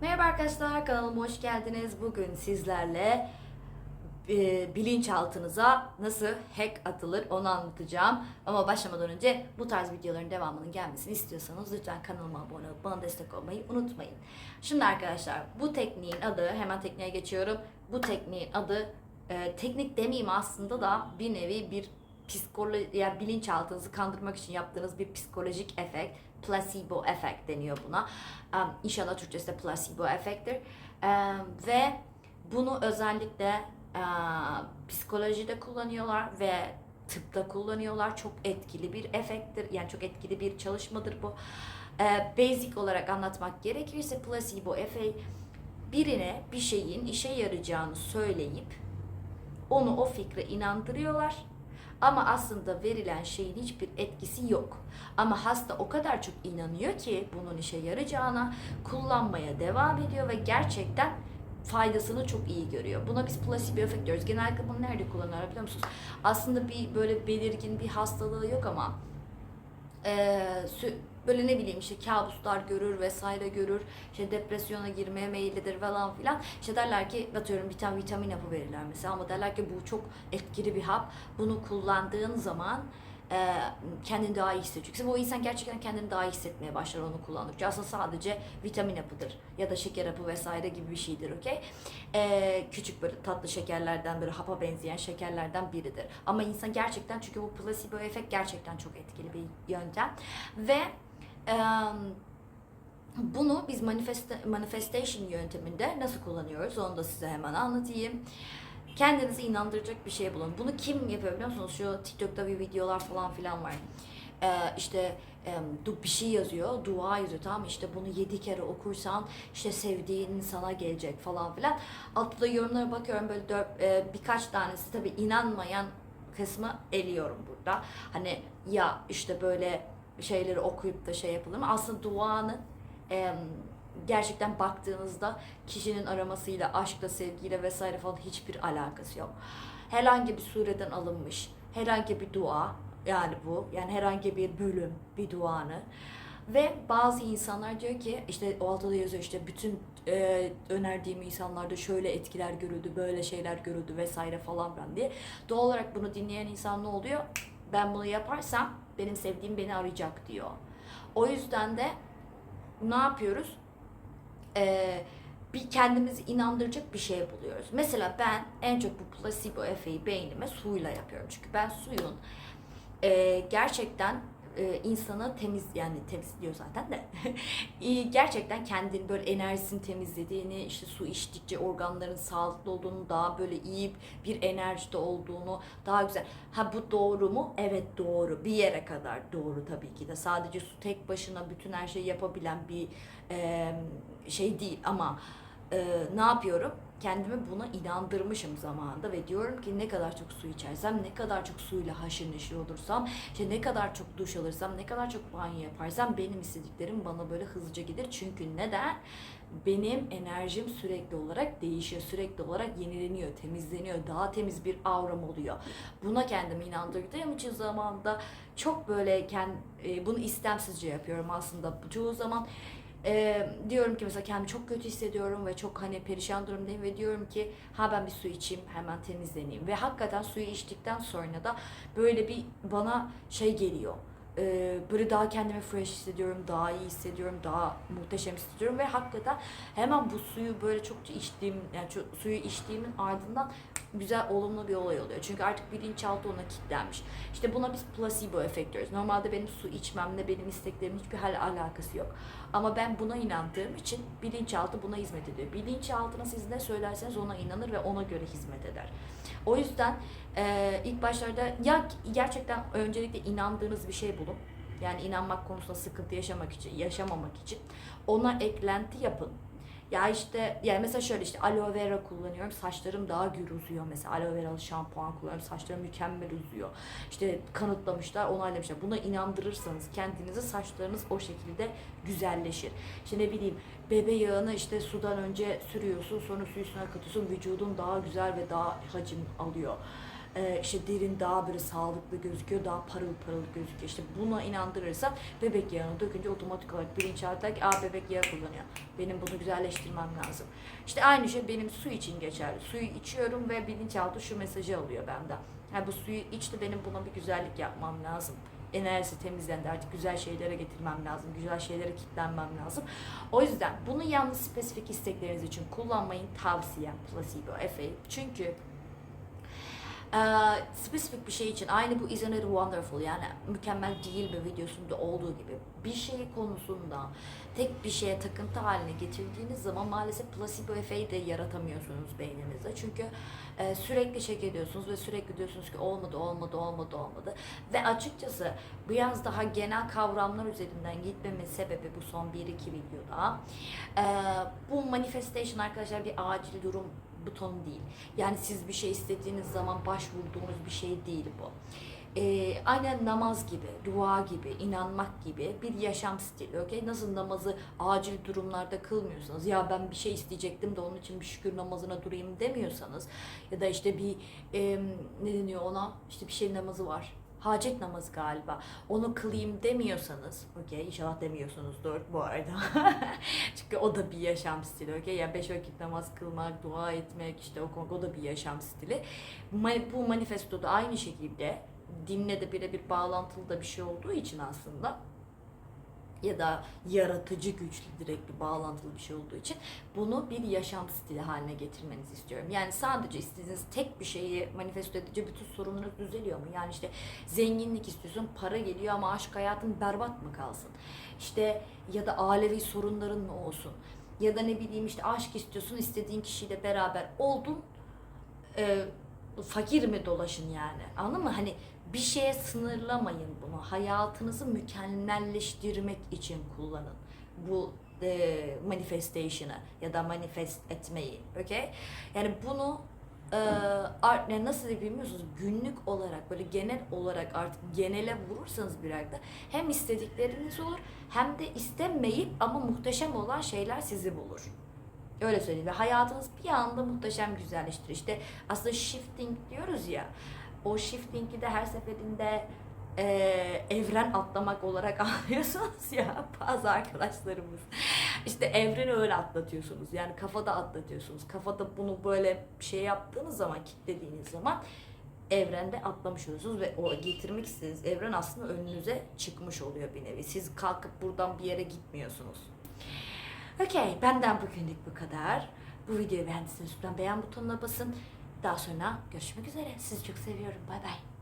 Merhaba arkadaşlar kanalıma hoş geldiniz. Bugün sizlerle e, bilinçaltınıza nasıl hack atılır onu anlatacağım. Ama başlamadan önce bu tarz videoların devamının gelmesini istiyorsanız lütfen kanalıma abone olup bana destek olmayı unutmayın. Şimdi arkadaşlar bu tekniğin adı hemen tekniğe geçiyorum. Bu tekniğin adı e, teknik demeyeyim aslında da bir nevi bir psikoloji yani bilinçaltınızı kandırmak için yaptığınız bir psikolojik efekt placebo efekt deniyor buna. Um, inşallah Türkçesi de placebo efektir. Um, ve bunu özellikle uh, psikolojide kullanıyorlar ve tıpta kullanıyorlar. Çok etkili bir efekttir. Yani çok etkili bir çalışmadır bu. Uh, basic olarak anlatmak gerekirse placebo efekt birine bir şeyin işe yarayacağını söyleyip onu o fikre inandırıyorlar. Ama aslında verilen şeyin hiçbir etkisi yok. Ama hasta o kadar çok inanıyor ki bunun işe yarayacağına kullanmaya devam ediyor ve gerçekten faydasını çok iyi görüyor. Buna biz placebo efekt diyoruz. Genellikle bunu nerede kullanıyorlar biliyor musunuz? Aslında bir böyle belirgin bir hastalığı yok ama sü- böyle ne bileyim işte kabuslar görür vesaire görür. işte depresyona girmeye meyillidir falan filan. İşte derler ki atıyorum bir tane vitamin hapı verirler mesela ama derler ki bu çok etkili bir hap. Bunu kullandığın zaman kendini daha iyi hissedeceksin. Bu insan gerçekten kendini daha iyi hissetmeye başlar onu kullandıkça. Aslında sadece vitamin hapıdır ya da şeker hapı vesaire gibi bir şeydir okey. E, küçük böyle tatlı şekerlerden böyle hapa benzeyen şekerlerden biridir. Ama insan gerçekten çünkü bu placebo efekt gerçekten çok etkili bir yöntem. Ve bunu biz manifest manifestation yönteminde nasıl kullanıyoruz onu da size hemen anlatayım. Kendinizi inandıracak bir şey bulun. Bunu kim yapıyor biliyor musunuz? Şu TikTok'ta bir videolar falan filan var. Ee, işte du- bir şey yazıyor, dua yazıyor tamam? İşte bunu yedi kere okursan işte sevdiğin sana gelecek falan filan. Altta da yorumlara bakıyorum böyle dört, e, birkaç tanesi tabii inanmayan kısmı eliyorum burada. Hani ya işte böyle şeyleri okuyup da şey yapılır mı? Aslında duanın em, gerçekten baktığınızda kişinin aramasıyla, aşkla, sevgiyle vesaire falan hiçbir alakası yok. Herhangi bir sureden alınmış, herhangi bir dua yani bu, yani herhangi bir bölüm, bir duanı ve bazı insanlar diyor ki işte o altta yazıyor işte bütün e, önerdiğim insanlarda şöyle etkiler görüldü, böyle şeyler görüldü vesaire falan filan diye. Doğal olarak bunu dinleyen insan ne oluyor? Ben bunu yaparsam benim sevdiğim beni arayacak diyor. O yüzden de ne yapıyoruz? Ee, bir kendimizi inandıracak bir şey buluyoruz. Mesela ben en çok bu placebo efeyi beynime suyla yapıyorum. Çünkü ben suyun e, gerçekten e, insanı temiz yani temizliyor zaten de. Gerçekten kendini böyle enerjisini temizlediğini işte su içtikçe organların sağlıklı olduğunu daha böyle iyi bir enerjide olduğunu daha güzel. Ha bu doğru mu? Evet doğru. Bir yere kadar doğru tabii ki de. Sadece su tek başına bütün her şeyi yapabilen bir şey değil ama ne yapıyorum kendimi buna inandırmışım zamanında ve diyorum ki ne kadar çok su içersem, ne kadar çok suyla haşır neşir olursam, işte ne kadar çok duş alırsam, ne kadar çok banyo yaparsam benim istediklerim bana böyle hızlıca gelir. Çünkü neden? Benim enerjim sürekli olarak değişiyor, sürekli olarak yenileniyor, temizleniyor, daha temiz bir auram oluyor. Buna kendimi inandırdığım için zamanında çok böyle kend, e, bunu istemsizce yapıyorum aslında. Çoğu zaman ee, diyorum ki mesela kendimi çok kötü hissediyorum ve çok hani perişan durumdayım ve diyorum ki ha ben bir su içeyim hemen temizleneyim. Ve hakikaten suyu içtikten sonra da böyle bir bana şey geliyor. Ee, böyle daha kendimi fresh hissediyorum daha iyi hissediyorum daha muhteşem hissediyorum ve hakikaten hemen bu suyu böyle çokça içtiğim yani çok, suyu içtiğimin ardından güzel olumlu bir olay oluyor. Çünkü artık bilinçaltı ona kilitlenmiş. İşte buna biz placebo efekt diyoruz. Normalde benim su içmemle benim isteklerimin hiçbir hal alakası yok. Ama ben buna inandığım için bilinçaltı buna hizmet ediyor. Bilinçaltına siz ne söylerseniz ona inanır ve ona göre hizmet eder. O yüzden e, ilk başlarda ya gerçekten öncelikle inandığınız bir şey bulun. Yani inanmak konusunda sıkıntı yaşamak için, yaşamamak için ona eklenti yapın. Ya işte yani mesela şöyle işte aloe vera kullanıyorum saçlarım daha gür uzuyor mesela aloe veralı şampuan kullanıyorum saçlarım mükemmel uzuyor. İşte kanıtlamışlar onaylamışlar. Buna inandırırsanız kendinizi saçlarınız o şekilde güzelleşir. İşte ne bileyim bebe yağını işte sudan önce sürüyorsun sonra suyu üstüne katıyorsun vücudun daha güzel ve daha hacim alıyor. E, işte derin daha böyle sağlıklı gözüküyor, daha parıl parıl gözüküyor. İşte buna inandırırsam bebek yağını dökünce otomatik olarak bilinçaltı ki aa bebek yağı kullanıyor. Benim bunu güzelleştirmem lazım. İşte aynı şey benim su için geçerli. Suyu içiyorum ve bilinçaltı şu mesajı alıyor benden. Yani bu suyu içti benim buna bir güzellik yapmam lazım. Enerjisi temizlendi artık güzel şeylere getirmem lazım. Güzel şeylere kitlenmem lazım. O yüzden bunu yalnız spesifik istekleriniz için kullanmayın tavsiyem placebo efe'yi. Çünkü ee, spesifik bir şey için aynı bu Isn't It Wonderful yani mükemmel değil mi videosunda olduğu gibi bir şey konusunda tek bir şeye takıntı haline getirdiğiniz zaman maalesef placebo efeyi de yaratamıyorsunuz beyninizde. Çünkü e, sürekli check ediyorsunuz ve sürekli diyorsunuz ki olmadı, olmadı, olmadı, olmadı. Ve açıkçası biraz daha genel kavramlar üzerinden gitmemin sebebi bu son 1-2 videoda. E, bu manifestation arkadaşlar bir acil durum butonu değil. Yani siz bir şey istediğiniz zaman başvurduğunuz bir şey değil bu. Ee, aynen namaz gibi, dua gibi, inanmak gibi bir yaşam stili. Okay? Nasıl namazı acil durumlarda kılmıyorsanız, ya ben bir şey isteyecektim de onun için bir şükür namazına durayım demiyorsanız ya da işte bir e, ne deniyor ona işte bir şey namazı var hacet namazı galiba. Onu kılayım demiyorsanız, okey inşallah demiyorsunuzdur bu arada. Çünkü o da bir yaşam stili, okey ya beş vakit namaz kılmak, dua etmek işte o, o da bir yaşam stili. Bu manifestoda aynı şekilde dinle de birebir bağlantılı da bir şey olduğu için aslında ya da yaratıcı güçlü direkt bir bağlantılı bir şey olduğu için bunu bir yaşam stili haline getirmenizi istiyorum. Yani sadece istediğiniz tek bir şeyi manifesto edince bütün sorunlarınız düzeliyor mu? Yani işte zenginlik istiyorsun, para geliyor ama aşk hayatın berbat mı kalsın? İşte ya da ailevi sorunların mı olsun? Ya da ne bileyim işte aşk istiyorsun, istediğin kişiyle beraber oldun, e, fakir mi dolaşın yani? Anladın mı? Hani bir şeye sınırlamayın bunu. Hayatınızı mükemmelleştirmek için kullanın. Bu e, manifestation'ı ya da manifest etmeyi. Okay? Yani bunu e, art, nasıl bilmiyorsunuz günlük olarak böyle genel olarak artık genele vurursanız bir ayda hem istedikleriniz olur hem de istenmeyip ama muhteşem olan şeyler sizi bulur. Öyle söyleyeyim. Ve hayatınız bir anda muhteşem güzelleştir. İşte aslında shifting diyoruz ya. O shifting'i de her seferinde e, evren atlamak olarak anlıyorsunuz ya bazı arkadaşlarımız. İşte evreni öyle atlatıyorsunuz. Yani kafada atlatıyorsunuz. Kafada bunu böyle şey yaptığınız zaman, kilitlediğiniz zaman evrende atlamış oluyorsunuz ve o getirmek istediğiniz evren aslında önünüze çıkmış oluyor bir nevi. Siz kalkıp buradan bir yere gitmiyorsunuz. Okey, benden bugünlük bu kadar. Bu videoyu beğendiyseniz lütfen beğen butonuna basın. Daha sonra görüşmek üzere. Sizi çok seviyorum. Bay bay.